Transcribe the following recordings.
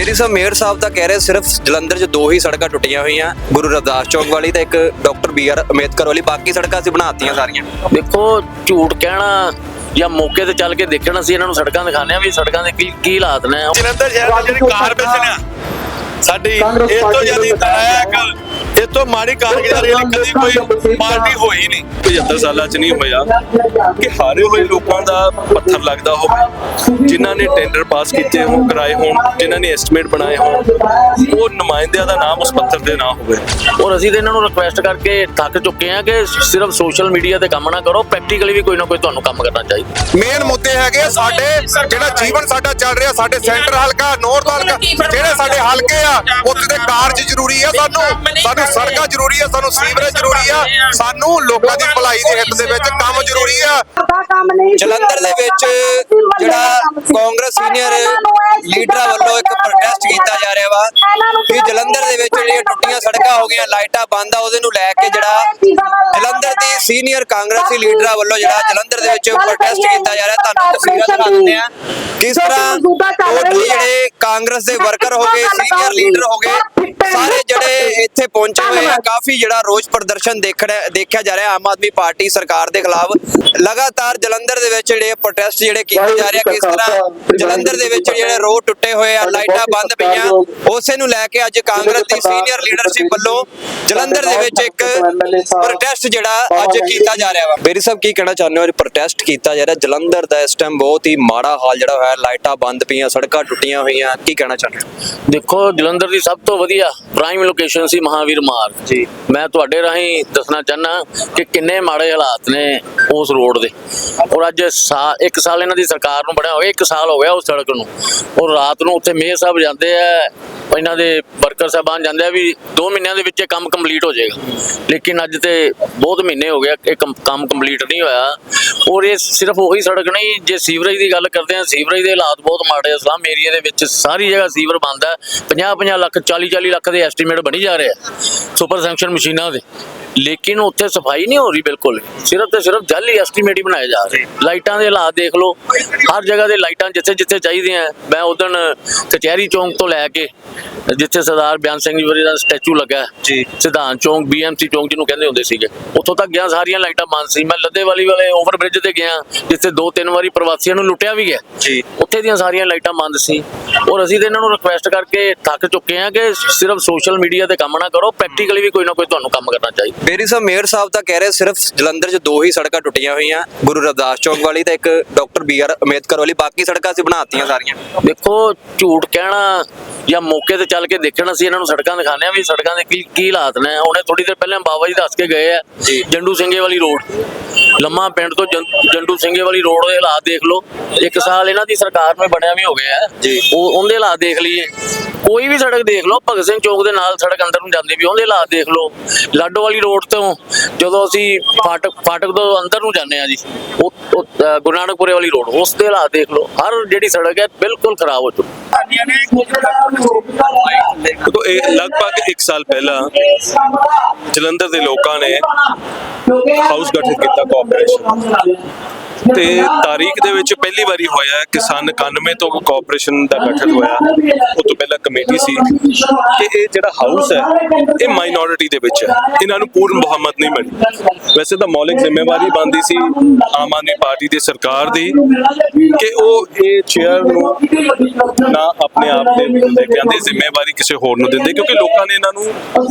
ਬੇਰੀ ਸਾਹਿਬ mayor ਸਾਹਿਬ ਤਾਂ ਕਹਿ ਰਹੇ ਸਿਰਫ ਜਲੰਧਰ 'ਚ ਦੋ ਹੀ ਸੜਕਾਂ ਟੁੱਟੀਆਂ ਹੋਈਆਂ। ਗੁਰੂ ਰਵਿਦਾਸ ਚੌਕ ਵਾਲੀ ਤੇ ਇੱਕ ਡਾਕਟਰ ਬੀ ਆਰ ਅੰਬੇਦਕਰ ਵਾਲੀ। ਬਾਕੀ ਸੜਕਾਂ ਅਸੀਂ ਬਣਾਤੀਆਂ ਸਾਰੀਆਂ। ਦੇਖੋ ਝੂਠ ਕਹਿਣਾ ਜਾਂ ਮੌਕੇ ਤੇ ਚੱਲ ਕੇ ਦੇਖਣਾ ਸੀ ਇਹਨਾਂ ਨੂੰ ਸੜਕਾਂ ਦਿਖਾਣੇ ਆ ਵੀ ਸੜਕਾਂ ਦੇ ਕੀ ਕੀ ਹਾਲਾਤ ਨੇ। ਜਲੰਧਰ ਸ਼ਹਿਰ ਦੀ ਜਿਹੜੀ ਕਾਰਪੋਰੇਸ਼ਨ ਆ ਸਾਡੀ ਇਸ ਤੋਂ ਜ਼ਿਆਦਾ ਨਾਇਕ ਇਸ ਤੋਂ ਮਾੜੀ ਕਾਰਗੁਜ਼ਾਰੀ ਵਾਲੀ ਕਦੀ ਕੋਈ ਪਾਰਟੀ ਹੋਈ ਨਹੀਂ। 75 ਸਾਲਾਂ ਚ ਨਹੀਂ ਹੋਇਆ ਕਿ ਹਾਰੇ ਹੋਏ ਲੋਕਾਂ ਦਾ ਪੱਥਰ ਲੱਗਦਾ ਹੋਵੇ। ਜਿਨ੍ਹਾਂ ਨੇ ਟੈਂਡਰ ਪਾਸ ਕੀਤੇ ਹੋਣ ਕਰਾਏ ਹੋਣ ਜਿਨ੍ਹਾਂ ਨੇ ਐਸਟੀਮੇਟ ਬਣਾਏ ਹੋਣ ਉਹ ਨੁਮਾਇੰਦਿਆਂ ਦਾ ਨਾਮ ਉਸ ਪੱਥਰ ਤੇ ਨਾ ਹੋਵੇ। ਔਰ ਅਸੀਂ ਤੇ ਇਹਨਾਂ ਨੂੰ ਰਿਕੁਐਸਟ ਕਰਕੇ ਥੱਕ ਚੁੱਕੇ ਆ ਕਿ ਸਿਰਫ ਸੋਸ਼ਲ ਮੀਡੀਆ ਤੇ ਕੰਮ ਨਾ ਕਰੋ ਪ੍ਰੈਕਟੀਕਲੀ ਵੀ ਕੋਈ ਨਾ ਕੋਈ ਤੁਹਾਨੂੰ ਕੰਮ ਕਰਨਾ ਚਾਹੀਦਾ। ਮੇਨ ਮੁੱਦੇ ਹੈਗੇ ਸਾਡੇ ਜਿਹੜਾ ਜੀਵਨ ਸਾਡਾ ਚੱਲ ਰਿਹਾ ਸਾਡੇ ਸੈਂਟਰ ਹਲਕਾ ਨੌਰਥ ਹਲਕਾ ਜਿਹੜੇ ਸਾਡੇ ਹਲਕੇ ਆ ਉੱਥੇ ਦੇ ਕਾਰਜ ਜ਼ਰੂਰੀ ਆ ਸਾਨੂੰ ਸਾਨੂੰ ਸੜਕਾਂ ਜ਼ਰੂਰੀ ਆ, ਸਾਨੂੰ ਸੀਵਰੇਜ ਜ਼ਰੂਰੀ ਆ, ਸਾਨੂੰ ਲੋਕਾਂ ਦੀ ਭਲਾਈ ਦੇ ਹਿੱਤ ਦੇ ਵਿੱਚ ਕੰਮ ਜ਼ਰੂਰੀ ਆ। ਜਲੰਧਰ ਦੇ ਵਿੱਚ ਜਿਹੜਾ ਕਾਂਗਰਸ ਸੀਨੀਅਰ ਲੀਡਰਾਂ ਵੱਲੋਂ ਇੱਕ ਪ੍ਰੋਟੈਸਟ ਕੀਤਾ ਜਾ ਰਿਹਾ ਵਾ ਕਿ ਜਲੰਧਰ ਦੇ ਵਿੱਚ ਜਿਹੜੀਆਂ ਟੁੱਟੀਆਂ ਸੜਕਾਂ ਹੋ ਗਈਆਂ, ਲਾਈਟਾਂ ਬੰਦ ਆ, ਉਹਦੇ ਨੂੰ ਲੈ ਕੇ ਜਿਹੜਾ ਸੀਨੀਅਰ ਕਾਂਗਰਸੀ ਲੀਡਰਾਂ ਵੱਲੋਂ ਜਿਹੜਾ ਜਲੰਧਰ ਦੇ ਵਿੱਚ ਪ੍ਰੋਟੈਸਟ ਕੀਤਾ ਜਾ ਰਿਹਾ ਤੁਹਾਨੂੰ ਤਸਵੀਰਾਂ ਦਿਖਾ ਦਿੰਦੇ ਆ ਕਿਸ ਤਰ੍ਹਾਂ ਟੋਟਲੀ ਜਿਹੜੇ ਕਾਂਗਰਸ ਦੇ ਵਰਕਰ ਹੋ ਗਏ ਸੀਨੀਅਰ ਲੀਡਰ ਹੋ ਗਏ ਸਾਰੇ ਜਿਹੜੇ ਇੱਥੇ ਪਹੁੰਚੇ ਹੋਏ ਆ ਕਾਫੀ ਜਿਹੜਾ ਰੋਸ ਪ੍ਰਦਰਸ਼ਨ ਦੇਖਣਾ ਦੇਖਿਆ ਜਾ ਰਿਹਾ ਆਮ ਆਦਮੀ ਪਾਰਟੀ ਸਰਕਾਰ ਦੇ ਖਿਲਾਫ। ਲਗਾਤਾਰ ਜਲੰਧਰ ਦੇ ਵਿੱਚ ਜਿਹੜੇ ਪ੍ਰੋਟੈਸਟ ਜਿਹੜੇ ਕੀਤੇ ਜਾ ਰਹੇ ਆ ਕਿਸ ਤਰ੍ਹਾਂ ਜਲੰਧਰ ਦੇ ਵਿੱਚ ਜਿਹੜੇ ਰੋਡ ਟੁੱਟੇ ਹੋਏ ਆ ਲਾਈਟਾਂ ਬੰਦ ਪਈਆਂ ਉਸੇ ਨੂੰ ਲੈ ਕੇ ਅੱਜ ਕਾਂਗਰਸ ਦੀ ਸੀਨੀਅਰ ਲੀਡਰਸ਼ਿਪ ਵੱਲੋਂ ਜਲੰਧਰ ਦੇ ਵਿੱਚ ਇੱਕ ਪ੍ਰੋਟੈਸਟ ਜਿਹੜਾ ਅੱਜ ਕੀਤਾ ਜਾ ਰਿਹਾ ਵਾ। ਬੇਰੀ ਸਾਹਿਬ ਕੀ ਕਹਿਣਾ ਚਾਹੁੰਦੇ ਹੋ? ਅੱਜ ਪ੍ਰੋਟੈਸਟ ਕੀਤਾ ਜਾ ਰਿਹਾ। ਜਲੰਧਰ ਦਾ ਇਸ ਟਾਈਮ ਬਹੁਤ ਹੀ ਮਾੜਾ ਹਾਲ ਜਿਹੜਾ ਹੋਇਆ। ਲਾਈਟਾਂ ਬੰਦ ਪਈਆਂ ਸੜਕਾਂ ਟੁੱਟੀਆਂ ਹੋਈਆਂ। ਕੀ ਕਹਿਣਾ ਚਾਹੁੰਦੇ ਹੋ? ਦੇਖੋ ਜਲੰਧਰ ਦੀ ਸਭ ਤੋਂ ਵਧੀਆ ਪ੍ਰਾਈਮ ਲੋਕੇਸ਼ਨ ਸੀ ਮਹਾਵੀਰ ਮਾਰਗ। ਜੀ। ਮੈਂ ਤੁਹਾਡੇ ਰਾਹੀਂ ਦੱਸਣਾ ਚਾਹਨਾ ਕਿ ਕਿੰਨੇ ਮਾੜੇ ਹਾਲਾਤ ਨੇ ਉਸ ਰੋਡ ਦੇ। ਔਰ ਅੱਜ ਇੱਕ ਸਾਲ ਇਹਨਾਂ ਦੀ ਸਰਕਾਰ ਨੂੰ ਬਣਿਆ ਹੋਇਆ ਇੱਕ ਸਾਲ ਹੋ ਗਿਆ ਉਸ ਸੜਕ ਨੂੰ। ਔਰ ਰਾਤ ਨੂੰ ਉੱਥੇ ਮੇਅਰ ਸਾਹਿਬ ਜਾਂਦੇ ਆ ਇਹਨਾਂ ਦੇ ਵਰਕਰ ਸਾਹਿਬਾਨ ਜਾਂਦੇ ਆ ਵੀ 2 ਮਹੀਨਿਆਂ ਦੇ ਵਿੱਚ ਇਹ ਕੰਮ ਕੰਪਲੀਟ ਹੋ ਜਾਏਗਾ। ਲੇਕਿਨ ਅੱਜ ਤੇ ਬਹੁਤ ਮਹੀਨੇ ਹੋ ਹੋ ਗਿਆ, ਇਹ ਕੰਮ ਕੰਮ ਕੰਪਲੀਟ ਨਹੀਂ ਹੋਇਆ। ਔਰ ਇਹ ਸਿਰਫ ਉਹੀ ਸੜਕ ਨਹੀਂ, ਜੇ ਸੀਵਰੇਜ ਦੀ ਗੱਲ ਕਰਦੇ ਆ ਸੀਵਰੇਜ ਦੇ ਹਾਲਾਤ ਬਹੁਤ ਮਾੜੇ ਆ, ਸਲਾਮ ਏਰੀਆ ਦੇ ਵਿੱਚ ਸਾਰੀ ਜਗ੍ਹਾ ਸੀਵਰ ਬੰਦ ਹੈ। 50 50 ਲੱਖ 40 40 ਲੱਖ ਦੇ ਐਸਟੀਮੇਟ ਬਣੀ ਜਾ ਰਹੇ ਆ। ਸੁਪਰ ਸੈਂਕਸ਼ਨ ਮਸ਼ੀਨਾਂ ਦੇ। ਲੇਕਿਨ ਉੱਥੇ ਸਫ਼ਾਈ ਨਹੀਂ ਹੋ ਰਹੀ ਬਿਲਕੁਲ। ਸਿਰਫ ਤੇ ਸਿਰਫ ਜਾਲੀ ਐਸਟੀਮੇਟ ਹੀ ਬਣਾਏ ਜਾ ਰਹੇ। ਲਾਈਟਾਂ ਦੇ ਹਾਲਾਤ ਦੇਖ ਲਓ। ਹਰ ਜਗ੍ਹਾ ਦੇ ਲਾਈਟਾਂ ਜਿੱਥੇ ਜਿੱਥੇ ਚਾਹੀਦੀਆਂ। ਮੈਂ ਉਦਣ ਕਚਹਿਰੀ ਚੌਂਕ ਤੋਂ ਲੈ ਕੇ ਜਿੱਥੇ ਸਰਦਾਰ ਬਿਆਨ ਸਿੰਘ ਜੀ ਦਾ ਸਟੈਚੂ ਲੱਗਾ ਜੀ। ਸਿਧਾਂਤ ਚੌਂਕ ਬੀਐਮਸੀ ਚੌਂਕ ਜਿਹਨੂੰ ਕਹਿੰਦੇ ਹੁੰਦੇ ਸੀਗੇ। ਉੱਥੋਂ ਤੱਕ ਗਿਆ ਸਾਰੀਆਂ ਲਾਈਟਾਂ ਬੰਦ ਸੀ। ਮੈਂ ਲੱਦੇ ਵਾਲੀ ਵਾਲੇ ਓਵਰ ਬ੍ਰਿਜ ਤੇ ਗਿਆ ਜਿੱਥੇ ਦੋ ਤਿੰਨ ਵਾਰੀ ਪ੍ਰਵਾਸੀਆਂ ਨੂੰ ਲੁੱਟਿਆ ਵੀ ਗਿਆ। ਜੀ। ਉੱਥੇ ਦੀਆਂ ਸਾਰੀਆਂ ਲਾਈਟਾਂ ਬੰਦ ਸੀ। ਔਰ ਅਸੀਂ ਤੇ ਇਹਨਾਂ ਨੂੰ ਰਿਕੁਐਸਟ ਕਰਕੇ ਥੱਕ ਚੁੱਕੇ ਹਾਂ ਕਿ ਸਿਰਫ ਸੋਸ਼ਲ ਮੀਡੀਆ ਤੇ ਕੰਮ ਨਾ ਕਰੋ ਪ੍ਰੈਕਟੀਕਲੀ ਵੀ ਕੋਈ ਨਾ ਕੋਈ ਤੁਹਾਨੂੰ ਕੰਮ ਕਰਨਾ ਚਾਹੀਦਾ। ਬੇਰੀ ਸਾਹਿਬ ਮੇਅਰ ਸਾਹਿਬ ਤਾਂ ਕਹਿ ਰਹੇ ਸਿਰਫ ਜਲੰਧਰ 'ਚ ਦੋ ਹੀ ਸੜਕਾਂ ਟੁੱਟੀਆਂ ਹੋਈਆਂ ਗੁਰੂ ਰਵਿਦਾਸ ਚੌਕ ਵਾਲੀ ਤੇ ਇੱਕ ਡਾਕਟਰ ਬੀ ਆਰ ਅੰਬੇਦਕਰ ਵਾਲੀ ਬਾਕੀ ਸੜਕਾਂ ਅਸੀਂ ਬਣਾਤੀਆਂ ਸਾਰੀਆਂ। ਦੇਖੋ ਝੂਠ ਕਹਿਣਾ ਜਾਂ ਮੌਕੇ ਤੇ ਚੱਲ ਕੇ ਦੇਖਣਾ ਸੀ ਇਹਨਾਂ ਨੂੰ ਸੜਕਾਂ ਦਿਖਾਣੇ ਆ ਵੀ ਸੜਕਾਂ ਦੇ ਕੀ ਕੀ ਹਾਲਾਤ ਨੇ। ਹੁਣੇ ਥੋੜੀ ਦੇਰ ਪਹਿਲਾਂ ਬਾਬਾ ਜੀ ਦੱਸ ਕੇ ਗਏ ਆ ਜੰਡੂ ਸਿੰਘੇ ਵਾਲੀ ਰੋਡ ਲੰਮਾ ਪਿੰਡ ਤੋਂ ਜੰਡੂ ਸਿੰਘੇ ਵਾਲੀ ਰੋਡ ਦੇ ਹਾਲਾਤ ਦੇਖ ਲਓ। ਇੱਕ ਸਾਲ ਇਹਨਾਂ ਦੀ ਸਰਕਾਰ ਨੂੰ ਬਣਿਆ ਵੀ ਹੋ ਗਿਆ। ਉਹ ਉਹਦੇ ਹਾਲਾਤ ਦੇਖ ਲਈਏ। ਕੋਈ ਵੀ ਸੜਕ ਦੇਖ ਲਓ ਭਗਤ ਸਿੰਘ ਚੌਕ ਦੇ ਨਾਲ ਸੜਕ ਅੰਦਰ ਨੂੰ ਜਾਂਦੀ ਵੀ ਉਹਦੇ ਹਾਲਾਤ ਦੇਖ ਲਓ। ਲਾਡੋ ਵਾਲੀ ਰੋਡ ਤੋਂ ਜਦੋਂ ਅਸੀਂ ਫਾਟਕ ਫਾਟਕ ਤੋਂ ਅੰਦਰ ਨੂੰ ਜਾਂਦੇ ਆ ਜੀ ਉਹ ਉਹ, ਅ, ਗੁਰੂ ਨਾਨਕਪੁਰੇ ਵਾਲੀ ਰੋਡ ਉਸ ਦੇ ਹਾਲਾਤ ਦੇਖ ਲਓ। ਹਰ ਜਿਹੜੀ ਸੜਕ ਹੈ ਬਿਲਕੁਲ ਖਰਾਬ ਹੋ ਚੁੱਕੀ। ਦੇਖੋ ਇਹ ਲਗਭਗ 1 ਸਾਲ ਪਹਿਲਾਂ ਜਲੰਧਰ ਦੇ ਲੋਕਾਂ ਨੇ ਹਾਊਸ ਗਠਿਤ ਕੀਤਾ ਕਾਰਪੋਰੇਸ਼ਨ ਤੇ ਤਾਰੀਖ ਦੇ ਵਿੱਚ ਪਹਿਲੀ ਵਾਰੀ ਹੋਇਆ ਹੈ ਕਿ ਸਨ 91 ਤੋਂ ਕਾਰਪੋਰੇਸ਼ਨ ਦਾ ਗਠਨ ਹੋਇਆ। ਉਹ ਤੋਂ ਪਹਿਲਾਂ ਕਮੇਟੀ ਸੀ। ਕਿ ਇਹ ਜਿਹੜਾ ਹਾਊਸ ਹੈ, ਇਹ ਮਾਈਨੋਰਿਟੀ ਦੇ ਵਿੱਚ ਹੈ। ਇਹਨਾਂ ਨੂੰ ਪੂਰਨ ਬਹੁਮਤ ਨਹੀਂ ਮਿਲੀ। ਵੈਸੇ ਤਾਂ ਮੌਲਿਕ ਜ਼ਿੰਮੇਵਾਰੀ ਬਣਦੀ ਸੀ ਆਮ ਆਦਮੀ ਪਾਰਟੀ ਦੀ ਸਰਕਾਰ ਦੀ ਕਿ ਉਹ ਇਹ ਚੇਅਰ ਨੂੰ ਨਾ ਆਪਣੇ ਆਪ ਦੇ ਦਿੰਦੇ ਕਹਿੰਦੇ ਜ਼ਿੰਮੇਵਾਰੀ ਕਿਸੇ ਹੋਰ ਨੂੰ ਦਿੰਦੇ, ਕਿਉਂਕਿ ਲੋਕਾਂ ਨੇ ਇਹਨਾਂ ਨੂੰ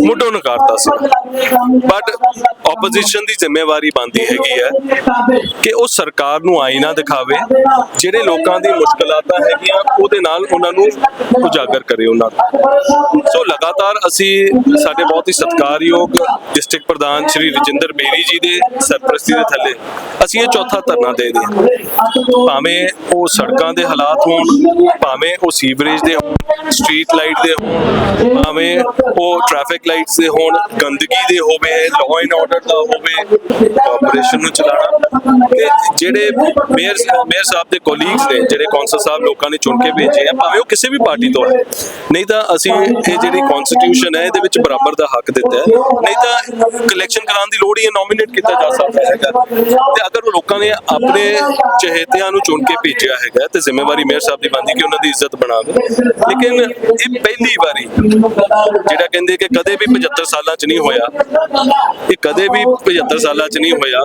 ਮੁੱਢੋਂ ਨਕਾਰਤਾ ਸੀ। ਬਟ ਆਪੋਜੀਸ਼ਨ ਦੀ ਜ਼ਿੰਮੇਵਾਰੀ ਬਣਦੀ ਹੈਗੀ ਹੈ ਕਿ ਉਹ ਸਰਕਾਰ ਸਰਕਾਰ ਨੂੰ ਆਈਨਾ ਦਿਖਾਵੇ, ਜਿਹੜੇ ਲੋਕਾਂ ਦੀ ਮੁਸ਼ਕਲਾਤਾਂ ਹੈਗੀਆਂ, ਉਹਦੇ ਨਾਲ ਉਹਨਾਂ ਨੂੰ ਉਜਾਗਰ ਕਰੇ ਉਹਨਾਂ ਨੂੰ ਸੋ ਲਗਾਤਾਰ ਅਸੀਂ ਸਾਡੇ ਬਹੁਤ ਹੀ ਸਤਿਕਾਰਯੋਗ ਡਿਸਟ੍ਰਿਕਟ ਪ੍ਰਧਾਨ ਸ਼੍ਰੀ ਰਜਿੰਦਰ ਬੇਰੀ ਜੀ ਦੇ ਸਰਪ੍ਰਸਤੀ ਦੇ ਥੱਲੇ, ਅਸੀਂ ਇਹ ਚੌਥਾ ਧਰਨਾ ਦੇ ਰਹੇ ਹਾਂ। ਭਾਵੇਂ ਉਹ ਸੜਕਾਂ ਦੇ ਹਾਲਾਤ ਹੋਣ, ਭਾਵੇਂ ਉਹ ਸੀਵਰੇਜ ਦੇ ਹੋਣ, ਸਟਰੀਟ ਲਾਈਟ ਦੇ ਹੋਣ, ਭਾਵੇਂ ਉਹ ਟ੍ਰੈਫਿਕ ਲਾਈਟਸ ਦੇ ਹੋਣ, ਗੰਦਗੀ ਦੇ ਹੋਵੇ ਲਾਅ ਐਂਡ ਆਰਡਰ ਦਾ ਹੋਵੇ ਕਾਰਪੋਰੇਸ਼ਨ ਨੂੰ ਚਲਾਉਣਾ, ਤੇ ਜਿਹੜੇ ਮੇਅਰ ਮੇਅਰ ਸਾਹਿਬ ਦੇ ਕੋਲੀਗਸ ਨੇ, ਜਿਹੜੇ ਕੌਂਸਲ ਸਾਹਿਬ ਲੋਕਾਂ ਨੇ ਚੁਣ ਕੇ ਭੇਜੇ ਆ, ਭਾਵੇਂ ਉਹ ਕਿਸੇ ਵੀ ਪਾਰਟੀ ਤੋਂ ਹੈ ਨਹੀਂ ਤਾਂ ਅਸੀਂ ਇਹ ਜਿਹੜੀ ਕਨਸਟੀਟਿਊਸ਼ਨ ਹੈ, ਇਹਦੇ ਵਿੱਚ ਬਰਾਬਰ ਦਾ ਹੱਕ ਦਿੱਤਾ ਹੈ। ਨਹੀਂ ਤਾਂ ਕਲੈਕਸ਼ਨ ਕਰਾਉਣ ਦੀ ਲੋੜ ਹੀ ਨੋਮੀਨੇਟ ਕੀਤਾ ਜਾ ਸਕਦਾ ਹੈਗਾ। ਤੇ ਅਗਰ ਉਹ ਲੋਕਾਂ ਨੇ ਆਪਣੇ ਚਹੇਤਿਆਂ ਨੂੰ ਚੁਣ ਕੇ ਭੇਜਿਆ ਹੈਗਾ, ਤੇ ਜ਼ਿੰਮੇਵਾਰੀ ਮੇਅਰ ਸਾਹਿਬ ਦੀ ਬਣਦੀ ਕਿ ਉਹਨਾਂ ਦੀ ਇੱਜ਼ਤ ਬਣਾਵੇ। ਲੇਕਿਨ ਇਹ ਪਹਿਲੀ ਵਾਰੀ ਜਿਹੜਾ ਕਹਿੰਦੇ ਕਿ ਕਦੇ ਵੀ 75 ਸਾਲਾਂ 'ਚ ਨਹੀਂ ਹੋਇਆ, ਇਹ ਕਦੇ ਵੀ 75 ਸਾਲਾਂ 'ਚ ਨਹੀਂ ਹੋਇਆ,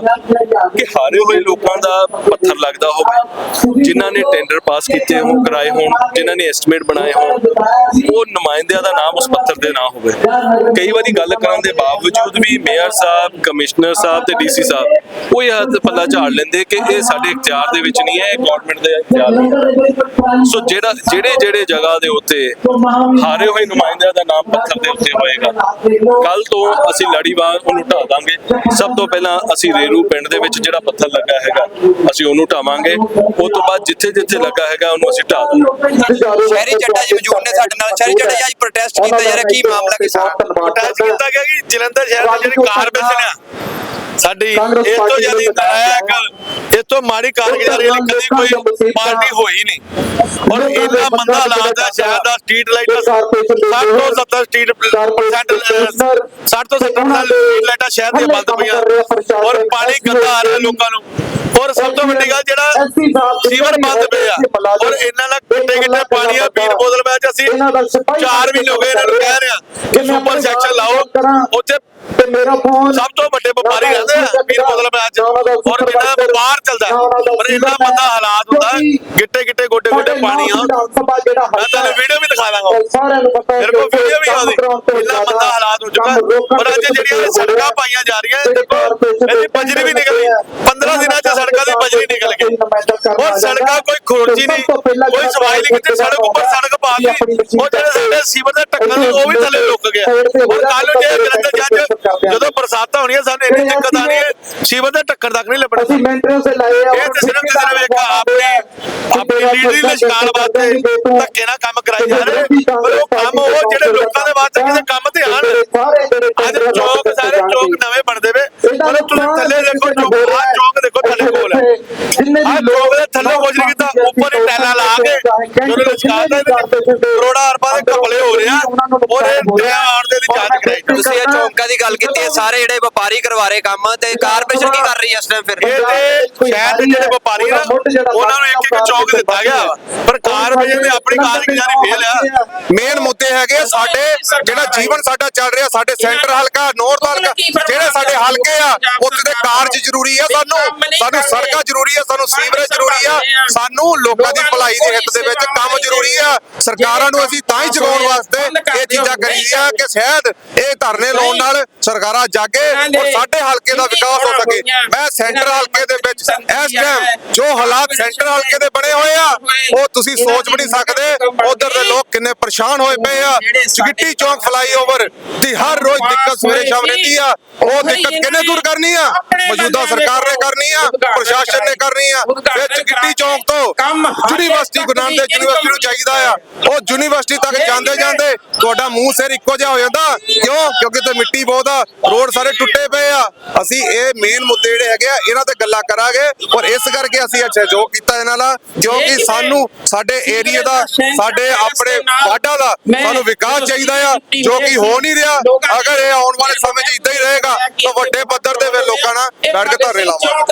ਕਿ ਹਾਰੇ ਹੋਏ ਲੋਕਾਂ ਦਾ ਪੱਥਰ ਲੱਗਦਾ ਹੋਵੇ, ਜਿਨ੍ਹਾਂ ਨੇ ਟੈਂਡਰ ਪਾਸ ਕੀਤੇ ਹੋਣ, ਕਰਾਏ ਹੋਣ, ਜਿਨ੍ਹਾਂ ਨੇ ਐਸਟੀਮੇਟ ਬਣਾਏ ਹੋਣ, ਉਹ ਨੁਮਾਇੰਦਿਆਂ ਦਾ ਨਾਮ ਉਸ ਪੱਥਰ ਤੇ ਨਾ ਹੋਵੇ। ਕਈ ਵਾਰੀ ਗੱਲ ਕਰਨ ਦੇ ਬਾਵਜੂਦ ਵੀ ਮੇਅਰ ਸਾਹਿਬ, ਕਮਿਸ਼ਨਰ ਸਾਹਿਬ ਤੇ ਡੀਸੀ ਸਾਹਿਬ ਉਹ ਇਹ ਹੱਥ ਪੱਲਾ ਝਾੜ ਲੈਂਦੇ ਕਿ ਇਹ ਸਾਡੇ ਇਖਤਿਆਰ ਦੇ ਵਿੱਚ ਨਹੀਂ ਹੈ, ਇਹ ਗਵਰਨਮੈਂਟ ਦੇ ਇਖਤਿਆਰ ਸੋ ਜਿਹੜਾ, ਜਿਹੜੇ ਜਿਹੜੇ ਜਗ੍ਹਾ ਦੇ ਉੱਤੇ ਹਾਰੇ ਹੋਏ ਨੁਮਾਇੰਦਿਆਂ ਦਾ ਨਾਮ ਪੱਥਰ ਦੇ ਉੱਤੇ ਹੋਏਗਾ ਕੱਲ ਤੋਂ ਅਸੀਂ ਲੜੀਵਾਰ ਉਹਨੂੰ ਢਾ ਦਾਂਗੇ। ਸਭ ਤੋਂ ਪਹਿਲਾਂ ਅਸੀਂ ਰੇਰੂ ਪਿੰਡ ਦੇ ਵਿੱਚ ਜਿਹੜਾ ਪੱਥਰ ਲੱਗਾ ਹੈਗਾ ਅਸੀਂ ਉਹਨੂੰ ਢਾਵਾਂਗੇ। ਉਸ ਤੋਂ ਬਾਅਦ ਜਿੱਥੇ ਜਿੱਥੇ ਲੱਗਾ ਹੈਗਾ ਉਹਨੂੰ ਅਸੀਂ ਢਾ ਦਾਂਗੇ ਸ਼ਹਿਰੀ ਜੱਟਾ ਜੀ ਮੌਜੂਦ ਨੇ ਸਾਡੇ ਨਾਲ। ਸ਼ਹਿਰੀ ਜੱਟਾ ਜੀ ਅੱਜ ਪ੍ਰੋਟੈਸਟ ਕੀਤਾ ਜਾ ਰਿਹਾ। ਕੀ ਮਾਮਲਾ ਕੀ ਸਾਰਾ ਪ੍ਰੋਟੈਸਟ ਕੀਤਾ ਗਿਆ ਕਿ ਜਲੰਧਰ ਸ਼ਹਿਰ ਦੀ ਜਿਹੜੀ ਕਾਰਪੋਰੇਸ਼ਨ ਆ। ਸਾਡੀ ਇਸ ਤੋਂ ਜ਼ਿਆਦਾ ਨਾਇਕ ਇਸ ਤੋਂ ਮਾੜੀ ਕਾਰਗੁਜ਼ਾਰੀ ਵਾਲੀ ਕਦੀ ਕੋਈ ਪਾਰਟੀ ਹੋਈ ਨਹੀਂ। ਔਰ ਇੰਨਾ ਮੰਦਾ ਹੈ ਸ਼ਹਿਰ ਦਾ ਸਟਰੀਟ ਲਾਈਟਾਂ 60 ਤੋਂ 70 ਸਟਰੀਟ ਪਰਸੈਂਟ 60 ਤੋਂ 70 ਸਟਰੀਟ ਲਾਈਟਾਂ ਸ਼ਹਿਰ ਦੀਆਂ ਬੰਦ ਪਈਆਂ। ਔਰ ਪਾਣੀ ਗੰਦਾ ਆ ਰਿਹਾ ਲੋਕਾਂ ਨੂੰ। ਔਰ ਸਭ ਤੋਂ ਵੱਡੀ ਗੱਲ ਜਿਹੜਾ ਸੀਵਰ ਬੰਦ ਪਏ ਆ ਔਰ ਇਹਨਾਂ ਨਾਲ ਕਿੱਟੇ ਕਿੱਟੇ ਪਾਣੀ ਆ ਪੀਣ ਬੋਤਲ ਵਿੱਚ ਅਸੀਂ ਚਾਰ ਮਹੀਨੇ ਹੋ ਗਏ ਇਹਨਾਂ ਨੂੰ ਕਹਿ ਰਹੇ ਕਿ ਸੁਪਰ ਸੈਕਸ਼ਨ ਲਾਓ। ਉੱਥੇ ਤੇ ਮੇਰਾ ਫੋਨ ਸਭ ਤੋਂ ਵੱਡੇ ਵਪਾਰੀ ਰਹਿੰਦੇ ਆ ਪੀਰ ਬੋਤਲ ਮੈਚ ਔਰ ਦਾ ਵਪਾਰ ਚੱਲਦਾ। ਪਰ ਇੰਨਾ ਮੰਦਾ ਹਾਲਾਤ ਹੁੰਦਾ ਗਿੱਟੇ ਗਿੱਟੇ ਗੋਡੇ ਗੋਡੇ ਪਾਣੀ ਆ। ਮੈਂ ਤੁਹਾਨੂੰ ਵੀਡੀਓ ਵੀ ਦਿਖਾ ਦਾਂਗਾ। ਸਾਰਿਆਂ ਨੂੰ ਪਤਾ ਮੇਰੇ ਕੋਲ ਵੀਡੀਓ ਵੀ ਆਉਂਦੀ ਇੰਨਾ ਮੰਦਾ ਹਾਲਾਤ ਹੋ ਚੁੱਕਾ ਪਰ ਅੱਜ ਜਿਹੜੀਆਂ ਸੜਕਾਂ ਪਾਈਆਂ ਜਾ ਰਹੀਆਂ ਦੇਖੋ ਇਹਦੀ ਬਜਰੀ ਵੀ ਨਿਕਲ। ਗਈ 15 ਦਿਨਾਂ 'ਚ ਸੜਕਾਂ ਦੀ ਬਜਰੀ ਨਿਕਲ ਗਈ। ਔਰ ਸੜਕਾਂ ਕੋਈ ਖੁਰਚੀ ਨਹੀਂ। ਕੋਈ ਸਫ਼ਾਈ ਨਹੀਂ ਕੀਤੀ ਸੜਕ ਉੱਪਰ ਸੜਕ ਪਾ ਦਿੱਤੀ ਉਹ ਜਿਹੜੇ ਸਾਡੇ ਸੀਵਰ ਦੇ ਟੱਕਰ ਨੇ ਉਹ ਵੀ ਥੱਲੇ ਲੁੱਕ ਗਿਆ। ਔਰ ਕੱਲ ਨੂੰ ਜੇ ਜਲੰਧਰ ਜੱਜ ਜਦੋਂ ਬਰਸਾਤਾਂ ਹੋਣੀਆਂ ਸਾਨੂੰ ਇੰਨੀ ਦਿੱਕਤ ਆ ਰਹੀ ਹੈ ਸੀਵਰ ਦੇ ਟੱਕਰ ਤੱਕ ਨਹੀਂ ਲੱਭਣਾ। ਅਸੀਂ ਮੈਂਟਰੋ ਸੇ ਲਾਏ ਆ ਇਹ ਤੇ ਸਿਰਫ ਤੇ ਸਿਰਫ ਇੱਕ ਆਪਣੇ ਆਪਣੀ ਲੀਡਰੀ ਲਿਸ਼ਕਾਲ ਵਾਸਤੇ ਧੱਕੇ ਨਾਲ ਕੰਮ ਕਰਾਈ ਜਾ ਰਹੇ ਪਰ ਉਹ ਕੰਮ ਉਹ ਜਿਹੜੇ ਲੋਕਾਂ ਦੇ ਵਾਸਤੇ ਕਿਸੇ ਕੰਮ ਤੇ ਆਣ ਅੱਜ ਚੌਕ ਨਵੇਂ ਬਣਦੇ ਵੇ ਪਰ ਤੁਸੀਂ ਥੱਲੇ ਦੇਖੋ ਚੌਕ ਆਹ ਚੌਕ ਦੇਖੋ ਥੱਲੇ ਕੋਲ ਹੈ ਆਹ ਚੌਕ ਦੇ ਥੱਲੇ ਕੁਝ ਨਹੀਂ ਕੀਤਾ ਉੱਪਰ ਕੇ ਜਦੋਂ ਲਿਸ਼ਕਾਲ ਦਾ ਕਰੋੜਾ ਅਰਬਾਂ ਦੇ ਘਪਲੇ ਹੋ ਰਹੇ ਆ ਔਰ ਇਹ ਦਰਿਆ ਆਉਣ ਦੇ ਦੀ ਜਾਂਚ ਕਰਾਈ ਤੁਸੀਂ ਇਹ ਚੌਂਕਾਂ ਦੀ ਗੱਲ ਕੀਤੀ ਹੈ ਸਾਰੇ ਜਿਹੜੇ ਵਪਾਰੀ ਕਰਵਾ ਰਹੇ ਕੰਮ ਤੇ ਕਾਰਪੋਰੇਸ਼ਨ ਕੀ ਕਰ ਰਹੀ ਹੈ ਇਸ ਟਾਈਮ ਫਿਰ? ਇਹ ਤੇ ਸ਼ਹਿਰ ਦੇ ਜਿਹੜੇ ਵਪਾਰੀ ਨਾ ਉਹਨਾਂ ਨੂੰ ਇੱਕ ਇੱਕ ਚੌਕ ਦਿੱਤਾ ਗਿਆ। ਵਾ। ਪਰ ਕਾਰਪੋਰੇਸ਼ਨ ਨੇ ਆਪਣੀ ਕਾਰਗੁਜ਼ਾਰੀ ਫੇਲ ਆ। ਮੇਨ ਮੁੱਦੇ ਹੈਗੇ ਸਾਡੇ ਜਿਹੜਾ ਜੀਵਨ ਸਾਡਾ ਚੱਲ ਰਿਹਾ ਸਾਡੇ ਸੈਂਟਰ ਹਲਕਾ ਨੌਰਥ ਹਲਕਾ ਜਿਹੜੇ ਸਾਡੇ ਹਲਕੇ ਆ ਉੱਥੇ ਦੇ ਕਾਰਜ ਜ਼ਰੂਰੀ ਆ ਸਾਨੂੰ। ਸਾਨੂੰ ਸੜਕਾਂ ਜ਼ਰੂਰੀ ਆ ਸਾਨੂੰ ਸੀਵਰੇਜ ਜ਼ਰੂਰੀ ਆ। ਸਾਨੂੰ ਲੋਕਾਂ ਦੀ ਭਲਾਈ ਦੇ ਹਿੱਤ ਦੇ ਵਿੱਚ ਕੰਮ ਜ਼ਰੂਰੀ ਆ। ਸਰਕਾਰਾਂ ਨੂੰ ਅਸੀਂ ਤਾਂ ਹੀ ਜਗਾਉਣ ਵਾਸਤੇ ਇਹ ਚੀਜ਼ਾਂ ਕਰੀਦੀਆਂ ਕਿ ਸ਼ਾਇਦ ਇਹ ਧਰਨੇ ਲਾਉਣ ਨਾਲ ਸਰਕਾਰਾਂ ਜਾਗੇ ਔਰ ਸਾਡੇ ਹਲਕੇ ਦਾ ਵਿਕਾਸ ਹੋ ਸਕੇ। ਮੈਂ ਸੈਂਟਰ ਹਲਕੇ ਦੇ ਵਿੱਚ ਇਸ ਟਾਈਮ ਜੋ ਹਾਲਾਤ ਸੈਂਟਰ ਹਲਕੇ ਦੇ ਬਣੇ ਹੋਏ ਆ ਉਹ ਤੁਸੀਂ ਸੋਚ ਵੀ ਨਹੀਂ ਸਕਦੇ। ਉਧਰ ਦੇ ਲੋਕ ਕਿੰਨੇ ਪਰੇਸ਼ਾਨ ਹੋਏ ਪਏ ਆ। ਚਿੱਟੀ ਚੌਂਕ ਫਲਾਈਓਵਰ ਦੀ ਹਰ ਰੋਜ਼ ਦਿੱਕਤ ਸਵੇਰੇ ਸ਼ਾਮ ਰਹਿੰਦੀ ਆ। ਉਹ ਦਿੱਕਤ ਕਿਹਨੇ ਦੂਰ ਕਰਨੀ ਆ? ਮੌਜੂਦਾ ਸਰਕਾਰ ਨੇ ਕਰਨੀ ਆ ਪ੍ਰਸ਼ਾਸਨ ਨੇ ਕਰਨੀ ਆ। ਫਿਰ ਚਿੱਟੀ ਚੌਂਕ ਤੋਂ ਯੂਨੀਵਰਸਿਟੀ ਗੁਰੂ ਨਾਨਕ ਦੇਵ ਯੂਨੀਵਰਸਿਟੀ ਨੂੰ ਚਾਹੀਦਾ ਆ। ਉਹ ਯੂਨੀਵਰਸਿਟੀ ਤੱਕ ਜਾਂਦੇ ਜਾਂਦੇ ਤੁਹਾਡਾ ਮੂੰਹ ਸਿਰ ਇੱਕੋ ਜਿਹਾ ਹੋ ਜਾਂਦਾ। ਕਿਉਂ? ਕਿਉਂਕਿ ਤੇ ਮਿੱਟੀ ਬਹੁਤ ਆ ਰੋਡ ਸਾਰੇ ਟੁੱਟੇ ਪਏ ਆ। ਅਸੀਂ ਇਹ ਮੇਨ ਮੁੱਦੇ ਜਿਹੜੇ ਹੈਗੇ ਆ ਇਹਨਾਂ ਤੇ ਗੱਲਾਂ ਕਰਾਂਗੇ। ਔਰ ਇਸ ਕਰਕੇ ਅਸੀਂ ਅੱਛਾ ਜੋ ਕੀਤਾ ਇਹਨਾਂ ਨਾਲ ਕਿਉਂਕਿ ਸਾਨੂੰ ਸਾਡੇ ਏਰੀਆ ਦਾ ਸਾਡੇ ਆਪਣੇ ਵਾਡਾ ਦਾ ਸਾਨੂੰ ਵਿਕਾਸ ਚਾਹੀਦਾ ਆ ਜੋ ਕਿ ਹੋ ਨਹੀਂ ਰਿਹਾ। ਅਗਰ ਇਹ ਆਉਣ ਵਾਲੇ ਸਮੇਂ 'ਚ ਇਦਾਂ ਹੀ ਰਹੇਗਾ ਤਾਂ ਵੱਡੇ ਪੱਧਰ ਤੇ ਫਿਰ ਲੋਕਾਂ ਨਾਲ ਬੈਠ ਕੇ ਧਰਨੇ ਲਾਵਾਂਗੇ।